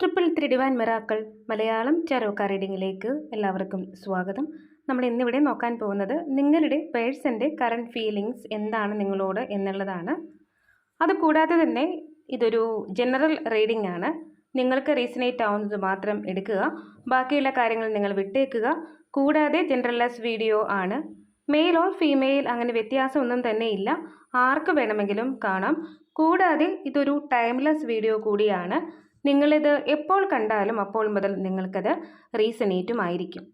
Triple three divine miracles Malayalam ചരോക്ക റീഡിങ്ങിലേക്ക് എല്ലാവർക്കും സ്വാഗതം. നമ്മൾ ഇന്നിവിടെ നോക്കാൻ പോകുന്നത് നിങ്ങളുടെ പേഴ്സന്റെ കറണ്ട് ഫീലിങ്സ് എന്താണ് നിങ്ങളോട് എന്നുള്ളതാണ്. അതുകൂടാതെ തന്നെ ഇതൊരു ജനറൽ റീഡിംഗ് ആണ് നിങ്ങൾക്ക് റീസണേറ്റ് ആവുന്നത് മാത്രം എടുക്കുക. ബാക്കിയുള്ള കാര്യങ്ങൾ നിങ്ങൾ വിട്ടേക്കുക. കൂടാതെ ജനറലൈസ് വീഡിയോ ആണ്. മെയിൽ ഓർ ഫീമെയിൽ അങ്ങനെ വ്യത്യാസമൊന്നും തന്നെ ഇല്ല. ആർക്ക് വേണമെങ്കിലും കാണാം. കൂടാതെ ഇതൊരു ടൈംലെസ് വീഡിയോ കൂടിയാണ്. നിങ്ങളിത് എപ്പോൾ കണ്ടാലും അപ്പോൾ മുതൽ നിങ്ങൾക്കത് റീസണേറ്റും ആയിരിക്കും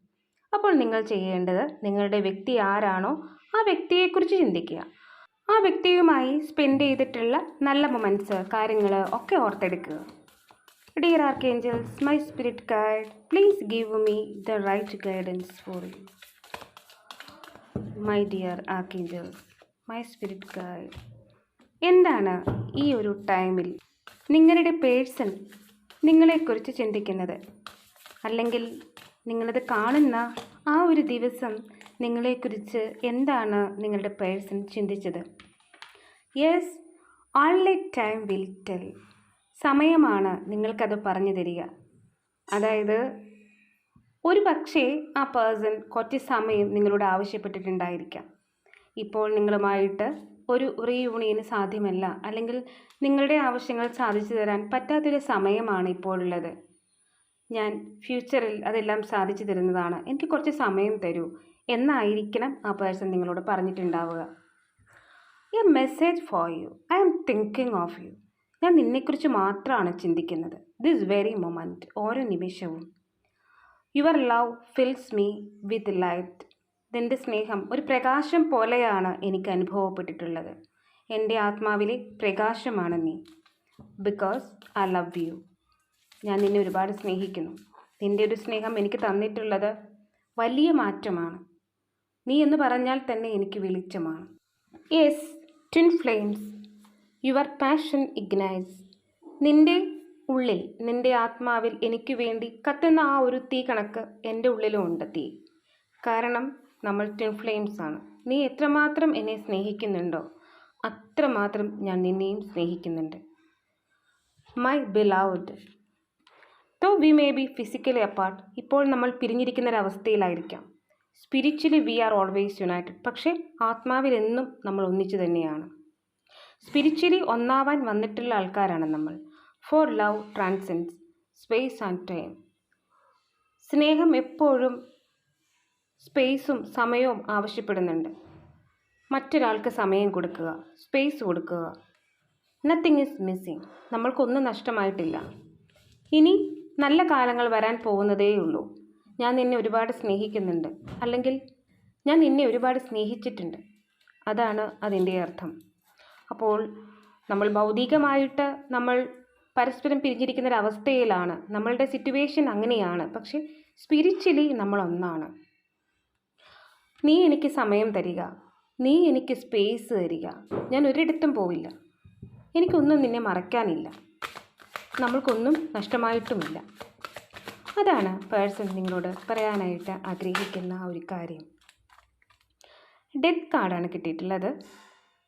അപ്പോൾ നിങ്ങൾ ചെയ്യേണ്ടത് നിങ്ങളുടെ വ്യക്തി ആരാണോ ആ വ്യക്തിയെക്കുറിച്ച് ചിന്തിക്കുക. ആ വ്യക്തിയുമായി സ്പെൻഡ് ചെയ്തിട്ടുള്ള നല്ല മൊമെന്റ്സ് കാര്യങ്ങൾ ഒക്കെ ഓർത്തെടുക്കുക. Dear archangels my spirit guide please give me the right guidance for you my dear archangels my spirit guide എന്താണ് ഈ ഒരു ടൈമിൽ നിങ്ങളുടെ പേഴ്സൺ നിങ്ങളെക്കുറിച്ച് ചിന്തിക്കുന്നത്. അല്ലെങ്കിൽ നിങ്ങളത് കാണുന്ന ആ ഒരു ദിവസം നിങ്ങളെക്കുറിച്ച് എന്താണ് നിങ്ങളുടെ പേഴ്സൺ ചിന്തിച്ചത്? Yes only time will tell സമയമാണ് നിങ്ങൾക്കത് പറഞ്ഞു തരിക. അതായത് ഒരു പക്ഷേ ആ പേഴ്സൺ കുറച്ച് സമയം നിങ്ങളോട് ആവശ്യപ്പെട്ടിട്ടുണ്ടായിരിക്കാം. ഇപ്പോൾ നിങ്ങളുമായിട്ട് ഒരു റീയൂണിയന് സാധ്യമല്ല. അല്ലെങ്കിൽ നിങ്ങളുടെ ആവശ്യങ്ങൾ സാധിച്ചു തരാൻ പറ്റാത്തൊരു സമയമാണ് ഇപ്പോഴുള്ളത് ഞാൻ ഫ്യൂച്ചറിൽ അതെല്ലാം സാധിച്ചു തരുന്നതാണ്. എനിക്ക് കുറച്ച് സമയം തരൂ. എന്നായിരിക്കണം ആ പേഴ്സൺ നിങ്ങളോട് പറഞ്ഞിട്ടുണ്ടാവുക. A message for you. I am thinking of you. ഞാൻ നിന്നെക്കുറിച്ച് മാത്രമാണ് ചിന്തിക്കുന്നത്. ദിസ് വെരി മൊമെന്റ് ഓരോ നിമിഷവും. Your love fills me with light. നിന്റെ സ്നേഹം ഒരു പ്രകാശം പോലെയാണ് എനിക്ക് അനുഭവപ്പെട്ടിട്ടുള്ളത്. എന്റെ ആത്മാവിലെ പ്രകാശമാണ് നീ. ബിക്കോസ് ഐ ലവ് യു ഞാൻ നിന്നെ ഒരുപാട് സ്നേഹിക്കുന്നു. നിന്റെ ഒരു സ്നേഹം എനിക്ക് തന്നിട്ടുള്ളത് വലിയ മാറ്റമാണ്. നീ എന്ന് പറഞ്ഞാൽ തന്നെ എനിക്ക് വെളിച്ചമാണ്. Yes twin flames your passion ignites നിന്റെ ഉള്ളിൽ നിന്റെ ആത്മാവിൽ എനിക്ക് വേണ്ടി കത്തുന്ന ആ ഒരു തീ കണക്ക് എന്റെ ഉള്ളിലും ഉണ്ട് തീ. കാരണം നമ്മൾ ട്വിൻ ഫ്ലെയിംസ് ആണ്. നീ എത്രമാത്രം എന്നെ സ്നേഹിക്കുന്നുണ്ടോ അത്രമാത്രം ഞാൻ നിന്നെയും സ്നേഹിക്കുന്നുണ്ട്. My beloved though we may be physically apart ഇപ്പോൾ നമ്മൾ പിരിഞ്ഞിരിക്കുന്ന ഒരവസ്ഥയിലായിരിക്കാം spiritually we are always united പക്ഷേ ആത്മാവിൽ എന്നും നമ്മൾ ഒന്നിച്ചു തന്നെയാണ്. സ്പിരിച്വലി ഒന്നാവാൻ വന്നിട്ടുള്ള ആൾക്കാരാണ് നമ്മൾ. For love transcends space and time സ്നേഹം എപ്പോഴും സ്പേസും സമയവും ആവശ്യപ്പെടുന്നുണ്ട്. മറ്റൊരാൾക്ക് സമയം കൊടുക്കുക സ്പേസ് കൊടുക്കുക. നത്തിങ് ഈസ് മിസ്സിങ് നമ്മൾക്കൊന്നും നഷ്ടമായിട്ടില്ല. ഇനി നല്ല കാലങ്ങൾ വരാൻ പോകുന്നതേയുള്ളൂ. ഞാൻ നിന്നെ ഒരുപാട് സ്നേഹിക്കുന്നുണ്ട്. അല്ലെങ്കിൽ ഞാൻ നിന്നെ ഒരുപാട് സ്നേഹിച്ചിട്ടുണ്ട്. അതാണ് അതിന്റെ അർത്ഥം. അപ്പോൾ നമ്മൾ ഭൗതികമായിട്ട് നമ്മൾ പരസ്പരം പിരിഞ്ഞിരിക്കുന്ന ഒരവസ്ഥയിലാണ്. നമ്മളുടെ സിറ്റുവേഷൻ അങ്ങനെയാണ്. പക്ഷേ സ്പിരിച്വലി നമ്മൾ ഒന്നാണ് നീ എനിക്ക് സമയം തരിക. നീ എനിക്ക് സ്പേസ് തരിക. ഞാൻ ഒരിടത്തും പോവില്ല. എനിക്കൊന്നും നിന്നെ മറക്കാനില്ല നമ്മൾക്കൊന്നും നഷ്ടമായിട്ടുമില്ല. അതാണ് പേഴ്സൺ നിങ്ങളോട് പറയാനായിട്ട് ആഗ്രഹിക്കുന്ന ഒരു കാര്യം. ഡെത്ത് കാർഡാണ് കിട്ടിയിട്ടുള്ളത്.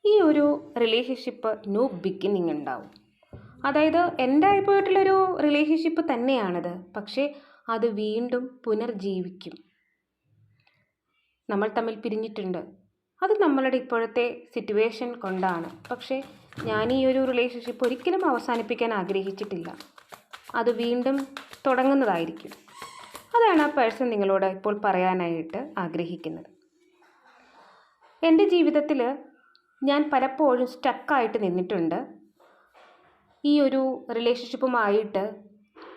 ഈ ഒരു റിലേഷൻഷിപ്പ് ന്യൂ ബിഗിനിങ് ഉണ്ടാവും. അതായത് എന്റെ ആയിപ്പോയിട്ടുള്ളൊരു റിലേഷൻഷിപ്പ് തന്നെയാണത്. പക്ഷേ അത് വീണ്ടും പുനർജീവിക്കും. നമ്മൾ തമ്മിൽ പിരിഞ്ഞിട്ടുണ്ട്. അത് നമ്മളുടെ ഇപ്പോഴത്തെ സിറ്റുവേഷൻ കൊണ്ടാണ്. പക്ഷേ ഞാൻ ഈ ഒരു റിലേഷൻഷിപ്പ് ഒരിക്കലും അവസാനിപ്പിക്കാൻ ആഗ്രഹിച്ചിട്ടില്ല. അത് വീണ്ടും തുടങ്ങുന്നതായിരിക്കും. അതാണ് ആ പേഴ്സൺ നിങ്ങളോട് ഇപ്പോൾ പറയാനായിട്ട് ആഗ്രഹിക്കുന്നത്. എന്റെ ജീവിതത്തിൽ ഞാൻ പലപ്പോഴും സ്റ്റക്കായിട്ട് നിന്നിട്ടുണ്ട്. ഈ ഒരു റിലേഷൻഷിപ്പുമായിട്ട്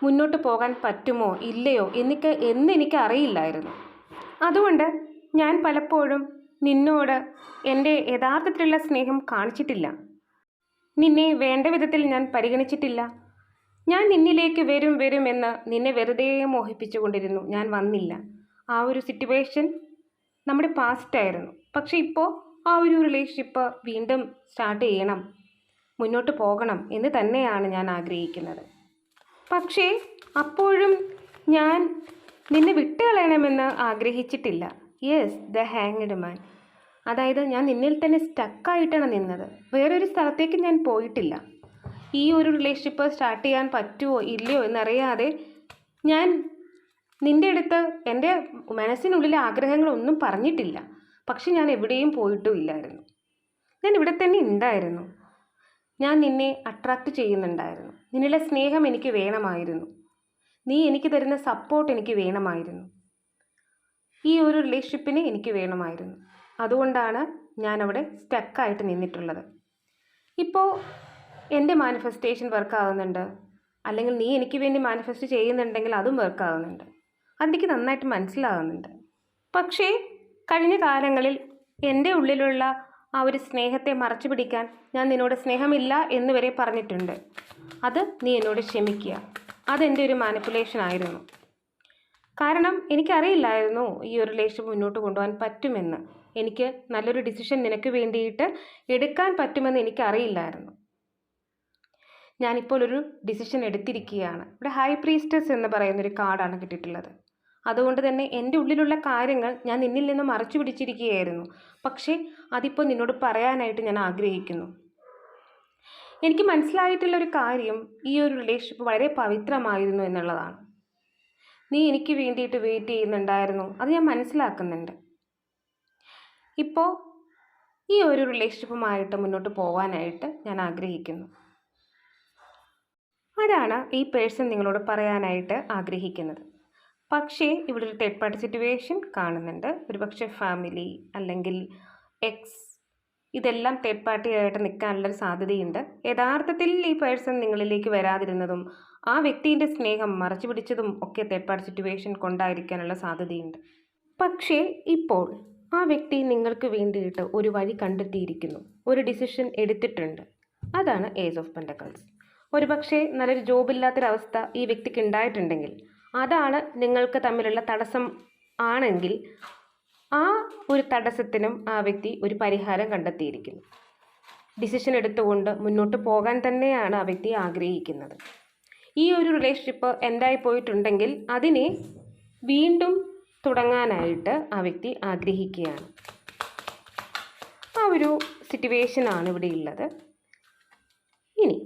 മുന്നോട്ട് പോകാൻ പറ്റുമോ ഇല്ലയോ എന്നൊക്കെ എന്നെനിക്ക് അറിയില്ലായിരുന്നു. അതുകൊണ്ട് ഞാൻ പലപ്പോഴും നിന്നോട് എന്റെ യഥാർത്ഥത്തിലുള്ള സ്നേഹം കാണിച്ചിട്ടില്ല. നിന്നെ വേണ്ട വിധത്തിൽ ഞാൻ പരിഗണിച്ചിട്ടില്ല. ഞാൻ നിന്നിലേക്ക് വരും വരും എന്ന് നിന്നെ വെറുതെ മോഹിപ്പിച്ചുകൊണ്ടിരുന്നു. ഞാൻ വന്നില്ല. ആ ഒരു സിറ്റുവേഷൻ നമ്മുടെ പാസ്റ്റായിരുന്നു പക്ഷേ ഇപ്പോൾ ആ ഒരു റിലേഷൻഷിപ്പ് വീണ്ടും സ്റ്റാർട്ട് ചെയ്യണം. മുന്നോട്ട് പോകണം എന്ന് തന്നെയാണ് ഞാൻ ആഗ്രഹിക്കുന്നത്. പക്ഷേ അപ്പോഴും ഞാൻ നിന്നെ വിട്ടുകളയണമെന്ന് ആഗ്രഹിച്ചിട്ടില്ല. യെസ് ദ ഹാങ്ഡ് മാൻ അതായത് ഞാൻ നിന്നിൽ തന്നെ സ്റ്റക്കായിട്ടാണ് നിന്നത്. വേറൊരു സ്ഥലത്തേക്ക് ഞാൻ പോയിട്ടില്ല. ഈ ഒരു റിലേഷൻഷിപ്പ് സ്റ്റാർട്ട് ചെയ്യാൻ പറ്റുമോ ഇല്ലയോ എന്നറിയാതെ ഞാൻ നിന്റെ അടുത്ത് എന്റെ മനസ്സിനുള്ളിലെ ആഗ്രഹങ്ങളൊന്നും പറഞ്ഞിട്ടില്ല. പക്ഷെ ഞാൻ എവിടെയും പോയിട്ടും ഇല്ലായിരുന്നു. ഞാൻ ഇവിടെ തന്നെ ഉണ്ടായിരുന്നു. ഞാൻ നിന്നെ അട്രാക്റ്റ് ചെയ്യുന്നുണ്ടായിരുന്നു. നിന്നിലെ സ്നേഹം എനിക്ക് വേണമായിരുന്നു. നീ എനിക്ക് തരുന്ന സപ്പോർട്ട് എനിക്ക് വേണമായിരുന്നു. ഈ ഒരു റിലേഷൻഷിപ്പിനെ എനിക്ക് വേണമായിരുന്നു. അതുകൊണ്ടാണ് ഞാൻ അവിടെ സ്റ്റക്കായിട്ട് നിന്നിട്ടുള്ളത്. ഇപ്പോൾ എന്റെ മാനിഫെസ്റ്റേഷൻ വർക്ക് ആകുന്നുണ്ട് അല്ലെങ്കിൽ നീ എനിക്ക് വേണ്ടി മാനിഫെസ്റ്റ് ചെയ്യുന്നുണ്ടെങ്കിൽ അതും വർക്ക് ആകുന്നുണ്ട് അതെനിക്ക് നന്നായിട്ട് മനസ്സിലാകുന്നുണ്ട് പക്ഷേ കഴിഞ്ഞ കാലങ്ങളിൽ എന്റെ ഉള്ളിലുള്ള ആ ഒരു സ്നേഹത്തെ മറച്ചു പിടിക്കാൻ ഞാൻ നിന്നോട് സ്നേഹമില്ല എന്ന് വരെ പറഞ്ഞിട്ടുണ്ട്. അത് നീ എന്നോട് ക്ഷമിക്കുക. അതെന്റെ ഒരു മാനിപ്പുലേഷൻ ആയിരുന്നു. കാരണം എനിക്കറിയില്ലായിരുന്നു ഈ ഒരു റിലേഷൻ മുന്നോട്ട് കൊണ്ടുപോകാൻ പറ്റുമെന്ന്. എനിക്ക് നല്ലൊരു ഡിസിഷൻ നിനക്ക് വേണ്ടിയിട്ട് എടുക്കാൻ പറ്റുമെന്ന് എനിക്കറിയില്ലായിരുന്നു. ഞാനിപ്പോൾ ഒരു ഡിസിഷൻ എടുത്തിരിക്കുകയാണ്. ഇവിടെ ഹൈ പ്രീസ്റ്റസ് എന്ന് പറയുന്നൊരു കാർഡാണ് കിട്ടിയിട്ടുള്ളത്. അതുകൊണ്ട് തന്നെ എന്റെ ഉള്ളിലുള്ള കാര്യങ്ങൾ ഞാൻ നിന്നിൽ നിന്ന് മറച്ചു പിടിച്ചിരിക്കുകയായിരുന്നു. പക്ഷേ അതിപ്പോൾ നിന്നോട് പറയാനായിട്ട് ഞാൻ ആഗ്രഹിക്കുന്നു. എനിക്ക് മനസ്സിലായിട്ടുള്ള ഒരു കാര്യം ഈ ഒരു റിലേഷൻഷിപ്പ് വളരെ പവിത്രമായിരുന്നു എന്നുള്ളതാണ്. നീ എനിക്ക് വേണ്ടിയിട്ട് വെയിറ്റ് ചെയ്യുന്നുണ്ടായിരുന്നു. അത് ഞാൻ മനസ്സിലാക്കുന്നുണ്ട്. ഇപ്പോൾ ഈ ഒരു റിലേഷൻഷിപ്പുമായിട്ട് മുന്നോട്ട് പോകാനായിട്ട് ഞാൻ ആഗ്രഹിക്കുന്നു. അതാണ് ഈ പേഴ്സൺ നിങ്ങളോട് പറയാനായിട്ട് ആഗ്രഹിക്കുന്നത്. പക്ഷേ ഇവിടെ ഒരു തേർഡ് പാർട്ടി സിറ്റുവേഷൻ കാണുന്നുണ്ട്. ഒരുപക്ഷെ ഫാമിലി അല്ലെങ്കിൽ എക്സ് ഇതെല്ലാം തേർഡ് പാർട്ടി ആയിട്ട് നിൽക്കാനുള്ളൊരു സാധ്യതയുണ്ട്. യഥാർത്ഥത്തിൽ ഈ പേഴ്സൺ നിങ്ങളിലേക്ക് വരാതിരുന്നതും ആ വ്യക്തിയുടെ സ്നേഹം മറച്ചു പിടിച്ചതും ഒക്കെ തേർഡ് പാർട്ടി സിറ്റുവേഷൻ കൊണ്ടായിരിക്കാനുള്ള സാധ്യതയുണ്ട്. പക്ഷേ ഇപ്പോൾ ആ വ്യക്തി നിങ്ങൾക്ക് വേണ്ടിയിട്ട് ഒരു വഴി കണ്ടെത്തിയിരിക്കുന്നു. ഒരു ഡിസിഷൻ എടുത്തിട്ടുണ്ട്. അതാണ് ഏജ് ഓഫ് പെൻഡക്കൾസ് ഒരുപക്ഷെ നല്ലൊരു ജോബില്ലാത്തൊരവസ്ഥ ഈ വ്യക്തിക്ക് ഉണ്ടായിട്ടുണ്ടെങ്കിൽ അതാണ് നിങ്ങൾക്ക് തമ്മിലുള്ള തടസ്സം ആണെങ്കിൽ ആ ഒരു തടസ്സത്തിനും ആ വ്യക്തി ഒരു പരിഹാരം കണ്ടെത്തിയിരിക്കുന്നു. ഡിസിഷൻ എടുത്തുകൊണ്ട് മുന്നോട്ട് പോകാൻ തന്നെയാണ് ആ വ്യക്തി ആഗ്രഹിക്കുന്നത്. ഈ ഒരു റിലേഷൻഷിപ്പ് എന്തായി പോയിട്ടുണ്ടെങ്കിൽ അതിനെ വീണ്ടും തുടങ്ങാനായിട്ട് ആ വ്യക്തി ആഗ്രഹിക്കുകയാണ്. ആ ഒരു സിറ്റുവേഷനാണ് ഇവിടെ ഉള്ളത്. ഇനി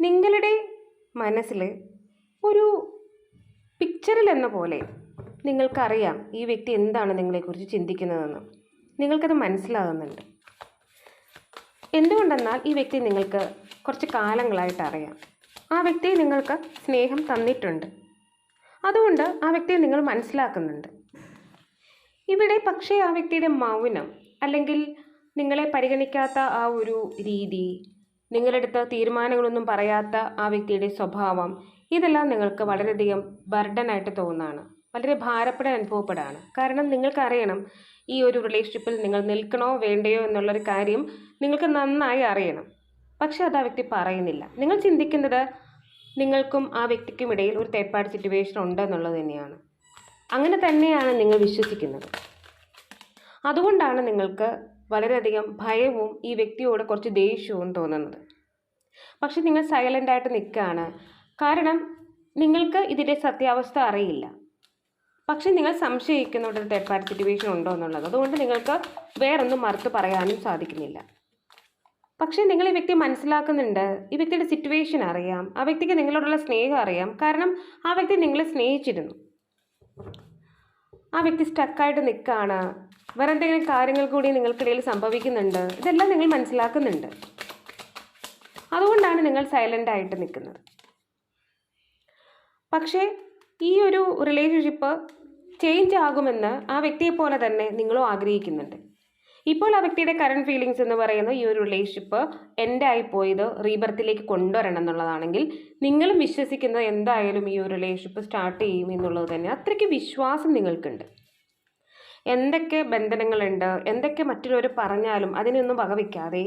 നിങ്ങളുടെ മനസ്സിൽ ഒരു പിക്ചറിൽ എന്ന പോലെ നിങ്ങൾക്കറിയാം ഈ വ്യക്തി എന്താണ് നിങ്ങളെക്കുറിച്ച് ചിന്തിക്കുന്നതെന്ന്. നിങ്ങൾക്കത് മനസ്സിലാകുന്നുണ്ട്. എന്തുകൊണ്ടെന്നാൽ ഈ വ്യക്തി നിങ്ങൾക്ക് കുറച്ച് കാലങ്ങളായിട്ട് അറിയാം. ആ വ്യക്തി നിങ്ങൾക്ക് സ്നേഹം തന്നിട്ടുണ്ട്. അതുകൊണ്ട് ആ വ്യക്തിയെ നിങ്ങൾ മനസ്സിലാക്കുന്നുണ്ട്. ഇവിടെ പക്ഷേ ആ വ്യക്തിയുടെ മൗനം അല്ലെങ്കിൽ നിങ്ങളെ പരിഗണിക്കാത്ത ആ ഒരു രീതി നിങ്ങളെടുത്ത് തീരുമാനങ്ങളൊന്നും പറയാത്ത ആ വ്യക്തിയുടെ സ്വഭാവം ഇതെല്ലാം നിങ്ങൾക്ക് വളരെയധികം ബർഡനായിട്ട് തോന്നുന്നതാണ് വളരെ ഭാരപ്പെടാൻ അനുഭവപ്പെടാണ്. കാരണം നിങ്ങൾക്കറിയണം ഈ ഒരു റിലേഷൻഷിപ്പിൽ നിങ്ങൾ നിൽക്കണോ വേണ്ടയോ എന്നുള്ളൊരു കാര്യം നിങ്ങൾക്ക് നന്നായി അറിയണം. പക്ഷേ അത് ആ വ്യക്തി പറയുന്നില്ല. നിങ്ങൾ ചിന്തിക്കുന്നത് നിങ്ങൾക്കും ആ വ്യക്തിക്കും ഇടയിൽ ഒരു പാർട്ടി സിറ്റുവേഷൻ ഉണ്ട് എന്നുള്ളത് തന്നെയാണ്. അങ്ങനെ തന്നെയാണ് നിങ്ങൾ വിശ്വസിക്കുന്നത്. അതുകൊണ്ടാണ് നിങ്ങൾക്ക് വളരെയധികം ഭയവും ഈ വ്യക്തിയോട് കുറച്ച് ദേഷ്യവും തോന്നുന്നത്. പക്ഷെ നിങ്ങൾ സൈലന്റായിട്ട് നിൽക്കുകയാണ്. കാരണം നിങ്ങൾക്ക് ഇതിന്റെ സത്യാവസ്ഥ അറിയില്ല. പക്ഷെ നിങ്ങൾ സംശയിക്കുന്നുണ്ട് തേർഡ് പാർട്ടി സിറ്റുവേഷൻ ഉണ്ടോ എന്നുള്ളത്. അതുകൊണ്ട് നിങ്ങൾക്ക് വേറൊന്നും മറുത്ത് പറയാനും സാധിക്കുന്നില്ല. പക്ഷേ നിങ്ങൾ ഈ വ്യക്തി മനസ്സിലാക്കുന്നുണ്ട്. ഈ വ്യക്തിയുടെ സിറ്റുവേഷൻ അറിയാം. ആ വ്യക്തിക്ക് നിങ്ങളോടുള്ള സ്നേഹം അറിയാം. കാരണം ആ വ്യക്തി നിങ്ങളെ സ്നേഹിച്ചിരുന്നു. ആ വ്യക്തി സ്റ്റക്കായിട്ട് നിൽക്കുകയാണ്. വേറെ എന്തെങ്കിലും കാര്യങ്ങൾ കൂടി നിങ്ങൾക്കിടയിൽ സംഭവിക്കുന്നുണ്ട്. ഇതെല്ലാം നിങ്ങൾ മനസ്സിലാക്കുന്നുണ്ട്. അതുകൊണ്ടാണ് നിങ്ങൾ സൈലന്റ് ആയിട്ട് നിൽക്കുന്നത്. പക്ഷേ ഈ ഒരു റിലേഷൻഷിപ്പ് ചേഞ്ച് ആകുമെന്ന് ആ വ്യക്തിയെ പോലെ തന്നെ നിങ്ങളും ആഗ്രഹിക്കുന്നുണ്ട്. ഇപ്പോൾ ആ വ്യക്തിയുടെ കറണ്ട് ഫീലിങ്സ് എന്ന് പറയുന്ന ഈ ഒരു റിലേഷൻഷിപ്പ് എൻഡായി ആയിപ്പോയത് റീബർത്തിലേക്ക് കൊണ്ടുവരണം എന്നുള്ളതാണെങ്കിൽ നിങ്ങളും വിശ്വസിക്കുന്നത് എന്തായാലും ഈ ഒരു റിലേഷൻഷിപ്പ് സ്റ്റാർട്ട് ചെയ്യും എന്നുള്ളത് തന്നെ അത്രയ്ക്ക് വിശ്വാസം നിങ്ങൾക്കുണ്ട്. എന്തൊക്കെ ബന്ധനങ്ങളുണ്ട് എന്തൊക്കെ മറ്റുള്ളവർ പറഞ്ഞാലും അതിനൊന്നും വകവയ്ക്കാതെ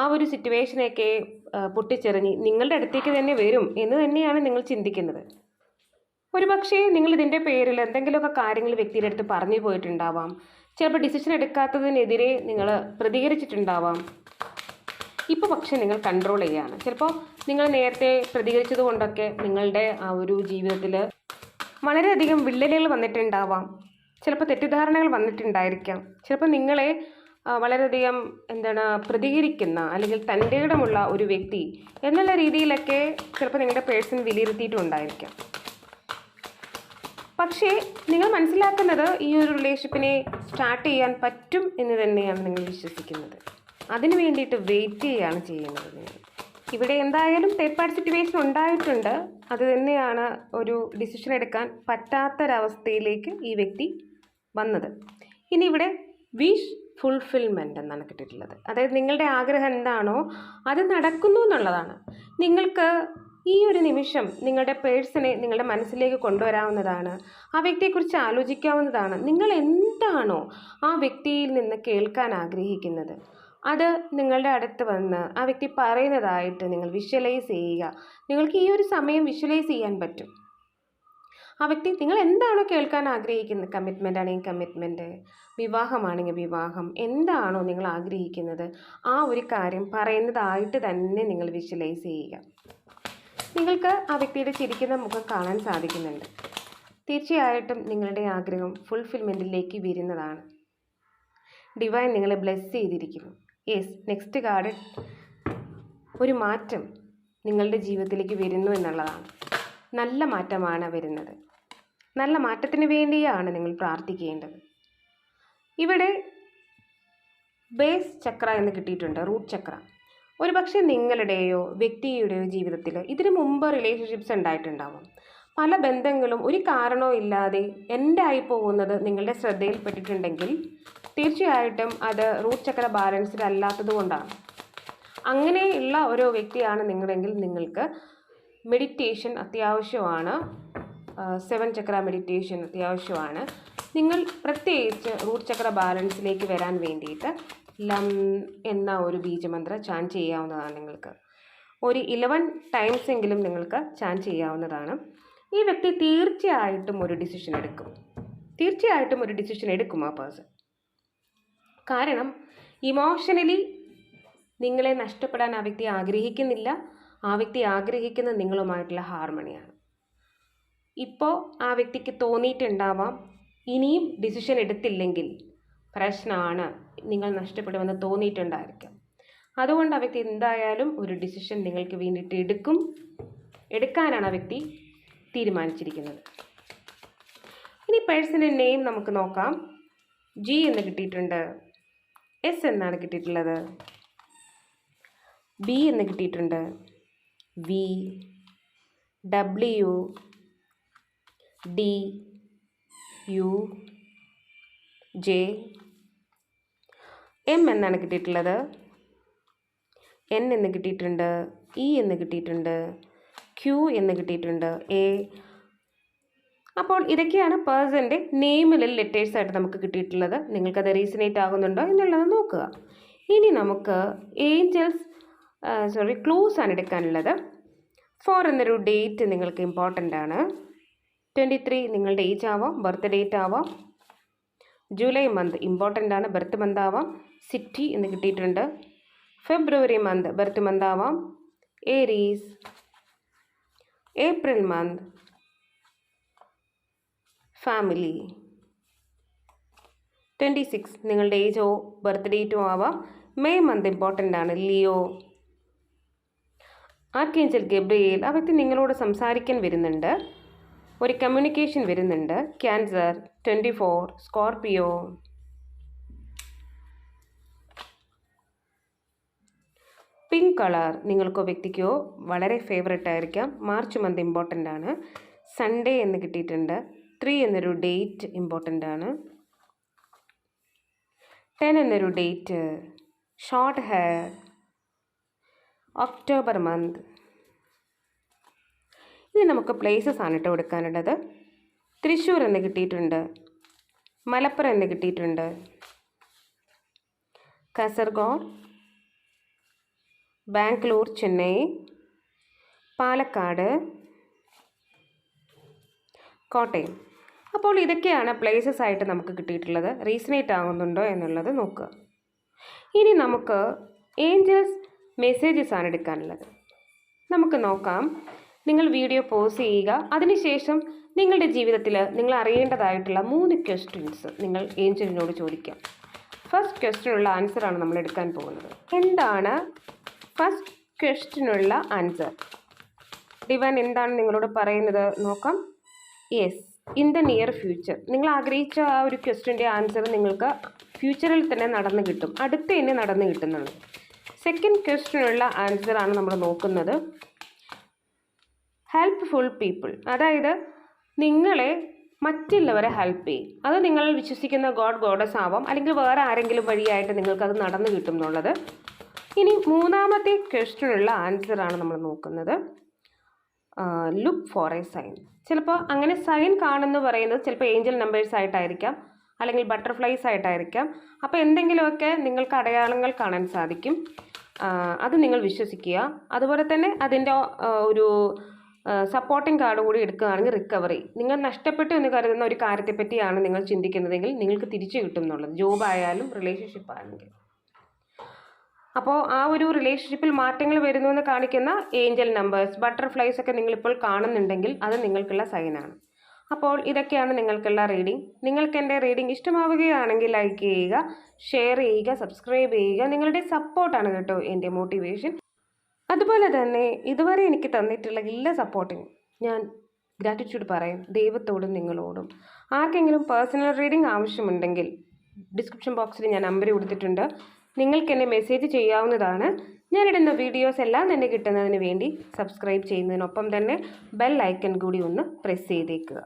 ആ ഒരു സിറ്റുവേഷനെയൊക്കെ പൊട്ടിച്ചെറിഞ്ഞ് നിങ്ങളുടെ അടുത്തേക്ക് തന്നെ വരും എന്ന് തന്നെയാണ് നിങ്ങൾ ചിന്തിക്കുന്നത്. ഒരുപക്ഷേ നിങ്ങൾ ഇതിന്റെ പേരിൽ എന്തെങ്കിലുമൊക്കെ കാര്യങ്ങൾ വ്യക്തിയുടെ അടുത്ത് പറഞ്ഞു പോയിട്ടുണ്ടാവാം. ചിലപ്പോൾ ഡിസിഷൻ എടുക്കാത്തതിനെതിരെ നിങ്ങൾ പ്രതികരിച്ചിട്ടുണ്ടാവാം. ഇപ്പോൾ പക്ഷേ നിങ്ങൾ കൺട്രോൾ ചെയ്യുകയാണ്. ചിലപ്പോൾ നിങ്ങൾ നേരത്തെ പ്രതികരിച്ചത് കൊണ്ടൊക്കെ നിങ്ങളുടെ ആ ഒരു ജീവിതത്തിൽ വളരെയധികം വിള്ളലുകൾ വന്നിട്ടുണ്ടാവാം. ചിലപ്പോൾ തെറ്റിദ്ധാരണകൾ വന്നിട്ടുണ്ടായിരിക്കാം. ചിലപ്പോൾ നിങ്ങളെ വളരെയധികം എന്താണ് പ്രതികരിക്കുന്ന അല്ലെങ്കിൽ തന്റെ ഇടമുള്ള ഒരു വ്യക്തി എന്നുള്ള രീതിയിലൊക്കെ ചിലപ്പോൾ നിങ്ങളുടെ പേഴ്സൺ വിലയിരുത്തിയിട്ടുണ്ടായിരിക്കാം. പക്ഷേ നിങ്ങൾ മനസ്സിലാക്കുന്നത് ഈ ഒരു റിലേഷൻഷിപ്പിനെ സ്റ്റാർട്ട് ചെയ്യാൻ പറ്റും എന്ന് തന്നെയാണ് നിങ്ങൾ വിശ്വസിക്കുന്നത്. അതിന് വേണ്ടിയിട്ട് വെയിറ്റ് ചെയ്യുകയാണ് ചെയ്യുന്നത് ഇവിടെ എന്തായാലും പാർട്ടി സിറ്റുവേഷൻ ഉണ്ടായിട്ടുണ്ട്. അത് തന്നെയാണ് ഒരു ഡിസിഷൻ എടുക്കാൻ പറ്റാത്തൊരവസ്ഥയിലേക്ക് ഈ വ്യക്തി വന്നത്. ഇനി ഇവിടെ വിഷ് ഫുൾഫിൽമെന്റ് എന്നാണ് കിട്ടിയിട്ടുള്ളത്. അതായത് നിങ്ങളുടെ ആഗ്രഹം എന്താണോ അത് നടക്കുന്നു എന്നുള്ളതാണ്. നിങ്ങൾക്ക് ഈ ഒരു നിമിഷം നിങ്ങളുടെ പേഴ്സണെ നിങ്ങളുടെ മനസ്സിലേക്ക് കൊണ്ടുവരാവുന്നതാണ്. ആ വ്യക്തിയെക്കുറിച്ച് ആലോചിക്കാവുന്നതാണ്. നിങ്ങൾ എന്താണോ ആ വ്യക്തിയിൽ നിന്ന് കേൾക്കാൻ ആഗ്രഹിക്കുന്നത്. അത് നിങ്ങളുടെ അടുത്ത് വന്ന് ആ വ്യക്തി പറയുന്നതായിട്ട് നിങ്ങൾ വിഷ്വലൈസ് ചെയ്യുക. നിങ്ങൾക്ക് ഈ ഒരു സമയം വിഷ്വലൈസ് ചെയ്യാൻ പറ്റും. ആ വ്യക്തി നിങ്ങൾ എന്താണോ കേൾക്കാൻ ആഗ്രഹിക്കുന്നത്? കമ്മിറ്റ്മെന്റ് ആണെങ്കിൽ കമ്മിറ്റ്മെന്റ് വിവാഹമാണെങ്കിൽ വിവാഹം എന്താണോ നിങ്ങൾ ആഗ്രഹിക്കുന്നത്? ആ ഒരു കാര്യം പറയുന്നതായിട്ട് തന്നെ നിങ്ങൾ വിഷ്വലൈസ് ചെയ്യുക. നിങ്ങൾക്ക് ആ വ്യക്തിയുടെ ചിരിക്കുന്ന മുഖം കാണാൻ സാധിക്കുന്നുണ്ട്. തീർച്ചയായിട്ടും നിങ്ങളുടെ ആഗ്രഹം ഫുൾഫിൽമെന്റിലേക്ക് വരുന്നതാണ്. ഡിവൈൻ നിങ്ങളെ ബ്ലെസ് ചെയ്തിരിക്കുന്നു. യെസ് നെക്സ്റ്റ് കാർഡ് ഒരു മാറ്റം നിങ്ങളുടെ ജീവിതത്തിലേക്ക് വരുന്നു എന്നുള്ളതാണ്. നല്ല മാറ്റമാണ് വരുന്നത്. നല്ല മാറ്റത്തിന് വേണ്ടിയാണ് നിങ്ങൾ പ്രാർത്ഥിക്കേണ്ടത്. ഇവിടെ ബേസ് ചക്ര എന്ന് കിട്ടിയിട്ടുണ്ട് റൂട്ട് ചക്ര ഒരു പക്ഷേ നിങ്ങളുടെയോ വ്യക്തിയുടെയോ ജീവിതത്തിൽ ഇതിനു മുമ്പ് റിലേഷൻഷിപ്സ് ഉണ്ടായിട്ടുണ്ടാവും. പല ബന്ധങ്ങളും ഒരു കാരണവും ഇല്ലാതെ എന്റായി പോകുന്നത് നിങ്ങളുടെ ശ്രദ്ധയിൽപ്പെട്ടിട്ടുണ്ടെങ്കിൽ തീർച്ചയായിട്ടും അത് റൂട്ട് ചക്ര ബാലൻസ്ഡ് അല്ലാത്തത് കൊണ്ടാണ്. അങ്ങനെയുള്ള ഒരു വ്യക്തിയാണ് നിങ്ങളെങ്കിൽ നിങ്ങൾക്ക് മെഡിറ്റേഷൻ അത്യാവശ്യമാണ്. സെവൻ ചക്ര മെഡിറ്റേഷൻ അത്യാവശ്യമാണ്. നിങ്ങൾ പ്രത്യേകിച്ച് റൂട്ട് ചക്ര ബാലൻസിലേക്ക് വരാൻ വേണ്ടിയിട്ട് ലം എന്ന ഒരു ബീജമന്ത്ര ചാൻ ചെയ്യാവുന്നതാണ് നിങ്ങൾക്ക്. ഒരു ഇലവൻ ടൈംസ് എങ്കിലും നിങ്ങൾക്ക് ചാൻ ചെയ്യാവുന്നതാണ്. ഈ വ്യക്തി തീർച്ചയായിട്ടും ഒരു ഡിസിഷൻ എടുക്കും. തീർച്ചയായിട്ടും ഒരു ഡിസിഷൻ എടുക്കും ആ പേഴ്സൺ കാരണം ഇമോഷണലി നിങ്ങളെ നഷ്ടപ്പെടാൻ ആ വ്യക്തി ആഗ്രഹിക്കുന്നില്ല. ആ വ്യക്തി ആഗ്രഹിക്കുന്ന നിങ്ങളുമായിട്ടുള്ള ഹാർമണിയാണ് ഇപ്പോൾ ആ വ്യക്തിക്ക് തോന്നിയിട്ടുണ്ടാവാം ഇനിയും ഡിസിഷൻ എടുത്തില്ലെങ്കിൽ പ്രശ്നമാണ് നിങ്ങൾ നഷ്ടപ്പെടുമെന്ന് തോന്നിയിട്ടുണ്ടായിരിക്കാം. അതുകൊണ്ട് ആ വ്യക്തി എന്തായാലും ഒരു ഡിസിഷൻ നിങ്ങൾക്ക് വേണ്ടിയിട്ട് എടുക്കും. എടുക്കാനാണ് ആ വ്യക്തി തീരുമാനിച്ചിരിക്കുന്നത്. ഇനി പേഴ്സണൽ നെയിം നമുക്ക് നോക്കാം. ജി എന്ന് കിട്ടിയിട്ടുണ്ട്. എസ് എന്നാണ് കിട്ടിയിട്ടുള്ളത്. ബി എന്ന് കിട്ടിയിട്ടുണ്ട്. V W D U J M എന്നാണ് കിട്ടിയിട്ടുള്ളത്? എൻ എന്ന് കിട്ടിയിട്ടുണ്ട്. ഇ എന്ന് കിട്ടിയിട്ടുണ്ട്. ക്യു എന്ന് കിട്ടിയിട്ടുണ്ട്. എ അപ്പോൾ ഇതൊക്കെയാണ് പേഴ്സന്റെ നെയിമിലെ ലെറ്റേഴ്സ് ആയിട്ട് നമുക്ക് കിട്ടിയിട്ടുള്ളത്. നിങ്ങൾക്കത് റീസണേറ്റ് ആകുന്നുണ്ടോ എന്നുള്ളത് നോക്കുക. ഇനി നമുക്ക് ഏഞ്ചൽസ് സോറി ക്ലൂസ് ആണ് എടുക്കാനുള്ളത്. ഫോർ എന്നൊരു ഡേറ്റ് നിങ്ങൾക്ക് ഇമ്പോർട്ടന്റ് ആണ്. ട്വന്റി ത്രീ നിങ്ങളുടെ ഏജ് ആവാം ബർത്ത് ഡേറ്റ് ആവാം. ജൂലൈ മന്ത് ഇമ്പോർട്ടന്റ് ആണ് ബർത്ത് മന്ത് ആവാം. സിറ്റി എന്ന് കിട്ടിയിട്ടുണ്ട്. ഫെബ്രുവരി മന്ത് ബർത്ത് മന്ത് ആവാം. Aries April month family twenty six നിങ്ങളുടെ ഏജോ ബർത്ത് ഡേറ്റും ആവാം. മെയ് മന്ത് ഇമ്പോർട്ടന്റ് ആണ് ലിയോ ആർക്കേഞ്ചൽ ഗബ്രിയേൽ ആ വ്യക്തി നിങ്ങളോട് സംസാരിക്കാൻ വരുന്നുണ്ട്. ഒരു കമ്മ്യൂണിക്കേഷൻ വരുന്നുണ്ട്. Cancer twenty four Scorpio pink colour നിങ്ങൾക്കോ വ്യക്തിക്കോ വളരെ ഫേവററ്റ് ആയിരിക്കാം. മാർച്ച് മന്ത് ഇമ്പോർട്ടന്റ് ആണ്. സൺഡേ എന്ന് കിട്ടിയിട്ടുണ്ട്. ത്രീ എന്നൊരു ഡേറ്റ് ഇമ്പോർട്ടന്റ് ആണ്. ടെൻ എന്നൊരു date short hair October month ഇനി നമുക്ക് പ്ലേസസ് ആണ് കേട്ടോ എടുക്കാനുള്ളത്. തൃശ്ശൂർ എന്ന് കിട്ടിയിട്ടുണ്ട്. മലപ്പുറം എന്ന് കിട്ടിയിട്ടുണ്ട്. കാസർഗോഡ് ബാംഗ്ലൂർ ചെന്നൈ. പാലക്കാട്. കോട്ടയം. അപ്പോൾ ഇതൊക്കെയാണ് പ്ലേസസ് ആയിട്ട് നമുക്ക് കിട്ടിയിട്ടുള്ളത്. റീസണേറ്റ് ആകുന്നുണ്ടോ എന്നുള്ളത് നോക്കുക. ഇനി നമുക്ക് ഏഞ്ചൽസ് മെസ്സേജസ് ആണ് എടുക്കാനുള്ളത്. നമുക്ക് നോക്കാം. നിങ്ങൾ വീഡിയോ പോസ് ചെയ്യുക. അതിനുശേഷം നിങ്ങളുടെ ജീവിതത്തിൽ നിങ്ങൾ അറിയേണ്ടതായിട്ടുള്ള മൂന്ന് ക്വസ്റ്റ്യൻസ് നിങ്ങൾ ഏഞ്ചലിനോട് ചോദിക്കാം. ഫസ്റ്റ് ക്വസ്റ്റ്യനുള്ള ആൻസറാണ് നമ്മൾ എടുക്കാൻ പോകുന്നത്. എന്താണ് ഫസ്റ്റ് ക്വസ്റ്റിനുള്ള ആൻസർ. ഡിവൻ എന്താണ് നിങ്ങളോട് പറയുന്നത്? നോക്കാം. Yes. In the near future. നിങ്ങൾ ആഗ്രഹിച്ച ആ ഒരു ക്വസ്റ്റിന്റെ ആൻസർ നിങ്ങൾക്ക് ഫ്യൂച്ചറിൽ തന്നെ നടന്നു കിട്ടും. അടുത്ത് തന്നെ നടന്നു കിട്ടുന്നുണ്ട് സെക്കൻഡ് ക്വസ്റ്റിനുള്ള ആൻസറാണ് നമ്മൾ നോക്കുന്നത്. Helpful people. അതായത് നിങ്ങളെ മറ്റുള്ളവരെ ഹെൽപ്പ് ചെയ്യും. അത് നിങ്ങൾ വിശ്വസിക്കുന്ന ഗോഡ് ഗോഡസ് ആവാം അല്ലെങ്കിൽ വേറെ ആരെങ്കിലും വഴിയായിട്ട് നിങ്ങൾക്കത് നടന്നു കിട്ടും എന്നുള്ളത്. ഇനി മൂന്നാമത്തെ ക്വസ്റ്റിനുള്ള ആൻസറാണ് നമ്മൾ നോക്കുന്നത്. ലുക്ക് ഫോർ എ സൈൻ ചിലപ്പോൾ അങ്ങനെ സൈൻ കാണുന്നു പറയുന്നത് ചിലപ്പോൾ ഏഞ്ചൽ നമ്പേഴ്സ് ആയിട്ടായിരിക്കാം അല്ലെങ്കിൽ ബട്ടർഫ്ലൈസ് ആയിട്ടായിരിക്കാം. അപ്പോൾ എന്തെങ്കിലുമൊക്കെ നിങ്ങൾക്ക് അടയാളങ്ങൾ കാണാൻ സാധിക്കും. അത് നിങ്ങൾ വിശ്വസിക്കുക. അതുപോലെ തന്നെ അതിന്റെ ഒരു സപ്പോർട്ടിംഗ് കാർഡ് കൂടി എടുക്കുകയാണെങ്കിൽ റിക്കവറി നിങ്ങൾ നഷ്ടപ്പെട്ടു എന്ന് കരുതുന്ന ഒരു കാര്യത്തെപ്പറ്റിയാണ് നിങ്ങൾ ചിന്തിക്കുന്നതെങ്കിൽ നിങ്ങൾക്ക് തിരിച്ചു കിട്ടും എന്നുള്ളത്. ജോബായാലും റിലേഷൻഷിപ്പ് ആണെങ്കിലും അപ്പോൾ ആ ഒരു റിലേഷൻഷിപ്പിൽ മാറ്റങ്ങൾ വരുന്നു എന്ന് കാണിക്കുന്ന ഏഞ്ചൽ നമ്പേഴ്സ് ബട്ടർഫ്ലൈസ് ഒക്കെ നിങ്ങളിപ്പോൾ കാണുന്നുണ്ടെങ്കിൽ അത് നിങ്ങൾക്കുള്ള സൈനാണ് അപ്പോൾ ഇതൊക്കെയാണ് നിങ്ങൾക്കുള്ള റീഡിംഗ് നിങ്ങൾക്ക് എന്റെ റീഡിംഗ് ഇഷ്ടമാവുകയാണെങ്കിൽ ലൈക്ക് ചെയ്യുക ഷെയർ ചെയ്യുക സബ്സ്ക്രൈബ് ചെയ്യുക. നിങ്ങളുടെ സപ്പോർട്ടാണ് കേട്ടോ എന്റെ മോട്ടിവേഷൻ അതുപോലെ തന്നെ ഇതുവരെ എനിക്ക് തന്നിട്ടുള്ള എല്ലാ സപ്പോർട്ടിനും ഞാൻ ഗ്രാറ്റിറ്റ്യൂഡ് പറയും ദൈവത്തോടും നിങ്ങളോടും. ആർക്കെങ്കിലും പേഴ്സണൽ റീഡിംഗ് ആവശ്യമുണ്ടെങ്കിൽ ഡിസ്ക്രിപ്ഷൻ ബോക്സിൽ ഞാൻ നമ്പർ കൊടുത്തിട്ടുണ്ട്. നിങ്ങൾക്ക് എന്നെ മെസ്സേജ് ചെയ്യാവുന്നതാണ്. ഞാനിടുന്ന വീഡിയോസ് എല്ലാം തന്നെ കിട്ടുന്നതിന് വേണ്ടി സബ്സ്ക്രൈബ് ചെയ്യുന്നതിനൊപ്പം തന്നെ ബെൽ ഐക്കൺ കൂടി ഒന്ന് പ്രസ് ചെയ്തേക്കുക.